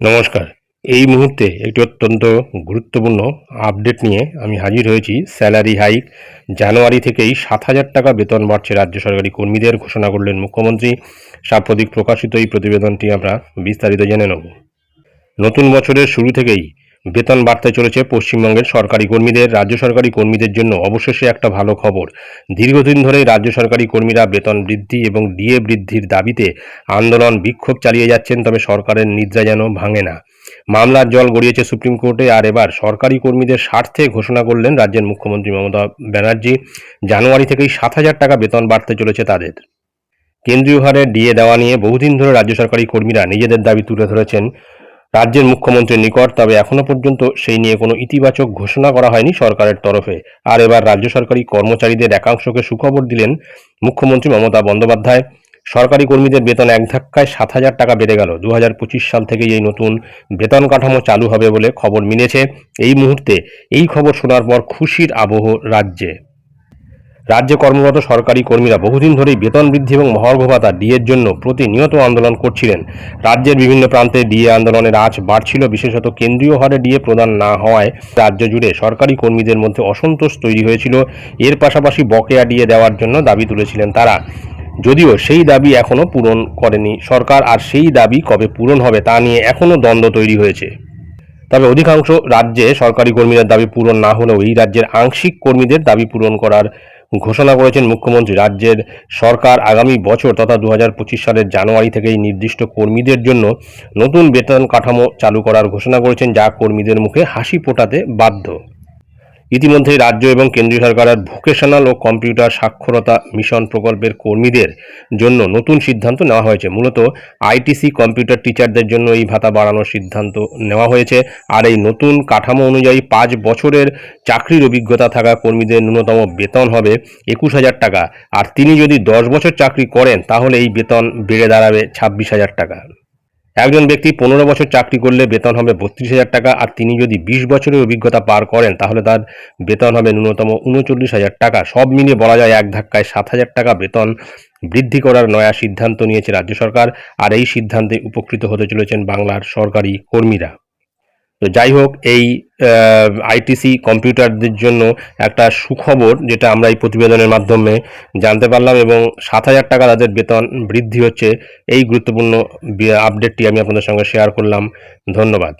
নমস্কার। এই মুহূর্তে একটি অত্যন্ত গুরুত্বপূর্ণ আপডেট নিয়ে আমি হাজির হয়েছি স্যালারি হাইক। জানুয়ারি থেকেই সাত হাজার টাকা বেতন বাড়ছে রাজ্য সরকারি কর্মীদের ঘোষণা করলেন মুখ্যমন্ত্রী। সাম্প্রতিক প্রকাশিত এই প্রতিবেদনটি আমরা বিস্তারিত জেনে নেব। নতুন বছরের শুরু থেকেই বেতন বাড়তে চলেছে পশ্চিমবঙ্গের সরকারি কর্মীদের, রাজ্য সরকারি কর্মীদের জন্য অবশেষে একটা ভালো খবর। দীর্ঘদিন ধরেই রাজ্য সরকারি কর্মীরা বেতন বৃদ্ধি এবং ডিএ বৃদ্ধির দাবিতে আন্দোলন বিক্ষোভ চালিয়ে যাচ্ছেন, তবে সরকারের নিদ্রা যেন ভাঙে না। মামলার জল গড়িয়েছে সুপ্রিম কোর্টে, আর এবার সরকারি কর্মীদের স্বার্থে ঘোষণা করলেন রাজ্যের মুখ্যমন্ত্রী মমতা ব্যানার্জি। জানুয়ারি থেকেই সাত হাজার টাকা বেতন বাড়তে চলেছে তাদের। কেন্দ্রীয় হারে ডিএ দেওয়া নিয়ে বহুদিন ধরে রাজ্য সরকারি কর্মীরা নিজেদের দাবি তুলে ধরেছেন। রাজ্যের মুখ্যমন্ত্রীর নিকট, তবে এখনও পর্যন্ত সেই নিয়ে কোনো ইতিবাচক ঘোষণা করা হয়নি সরকারের তরফে। আর এবার রাজ্য সরকারি কর্মচারীদের একাংশকে সুখবর দিলেন মুখ্যমন্ত্রী মমতা বন্দ্যোপাধ্যায়। সরকারি কর্মীদের বেতন এক ধাক্কায় সাত হাজার টাকা বেড়ে গেল। দু হাজার পঁচিশ সাল থেকেই এই নতুন বেতন কাঠামো চালু হবে বলে খবর মিলেছে। এই মুহূর্তে এই খবর শোনার পর খুশির আবহ রাজ্যে। রাজ্যে কর্মরত সরকারি কর্মীরা বহুদিন ধরেই বেতন বৃদ্ধি এবং মহার্ঘ ভাতা ডিএর জন্য প্রতিনিয়ত আন্দোলন করছিলেন। রাজ্যের বিভিন্ন প্রান্তে ডিএ আন্দোলনের আজ বাড়ছিল, বিশেষত কেন্দ্রীয় হারে ডিএ প্রদান না হওয়ায় রাজ্য জুড়ে সরকারি কর্মীদের মধ্যে অসন্তোষ তৈরি হয়েছিল। এর পাশাপাশি বকেয়া ডিএ দেওয়ার জন্য দাবি তুলেছিলেন তারা। যদিও সেই দাবি এখনও পূরণ করেনি সরকার, আর সেই দাবি কবে পূরণ হবে তা নিয়ে এখনও দ্বন্দ্ব তৈরি হয়েছে। তবে অধিকাংশ রাজ্যে সরকারি কর্মীদের দাবি পূরণ না হলেও এই রাজ্যের আংশিক কর্মীদের দাবি পূরণ করার ঘোষণা করেছেন মুখ্যমন্ত্রী। রাজ্যের সরকার আগামী বছর তথা দু হাজার পঁচিশ সালের জানুয়ারি থেকেই নির্দিষ্ট কর্মীদের জন্য নতুন বেতন কাঠামো চালু করার ঘোষণা করেছেন, যা কর্মীদের মুখে হাসি ফোটাতে বাধ্য। ইতিমধ্যেই রাজ্য এবং কেন্দ্রীয় সরকারের ভোকেশনাল ও কম্পিউটার সাক্ষরতা মিশন প্রকল্পের কর্মীদের জন্য নতুন সিদ্ধান্ত নেওয়া হয়েছে। মূলত আইটিসি কম্পিউটার টিচারদের জন্য এই ভাতা বাড়ানোর সিদ্ধান্ত নেওয়া হয়েছে। আর এই নতুন কাঠামো অনুযায়ী পাঁচ বছরের চাকরির অভিজ্ঞতা থাকা কর্মীদের ন্যূনতম বেতন হবে একুশ হাজার টাকা। আর তিনি যদি দশ বছর চাকরি করেন, তাহলে এই বেতন বেড়ে দাঁড়াবে ছাব্বিশ হাজার টাকা। একজন ব্যক্তি পনেরো বছর চাকরি করলে বেতন হবে বত্রিশ হাজার টাকা আর তিনি যদি বিশ বছরের অভিজ্ঞতা পার করেন, তাহলে তার বেতন হবে ন্যূনতম উনচল্লিশ হাজার টাকা। সব মিলিয়ে বলা যায় এক ধাক্কায় সাত হাজার টাকা বেতন বৃদ্ধি করার নয়া সিদ্ধান্ত নিয়েছে রাজ্য সরকার, আর এই সিদ্ধান্তে উপকৃত হতে চলেছেন বাংলার সরকারি কর্মীরা। তো যাই হোক, এই আইটিসি কম্পিউটারদের জন্য একটা সুখবর যেটা আমরা এই প্রতিবেদনের মাধ্যমে জানতে পারলাম এবং সাত হাজার টাকা তাদের বেতন বৃদ্ধি হচ্ছে, এই গুরুত্বপূর্ণ আপডেটটি আমি আপনাদের সঙ্গে শেয়ার করলাম। ধন্যবাদ।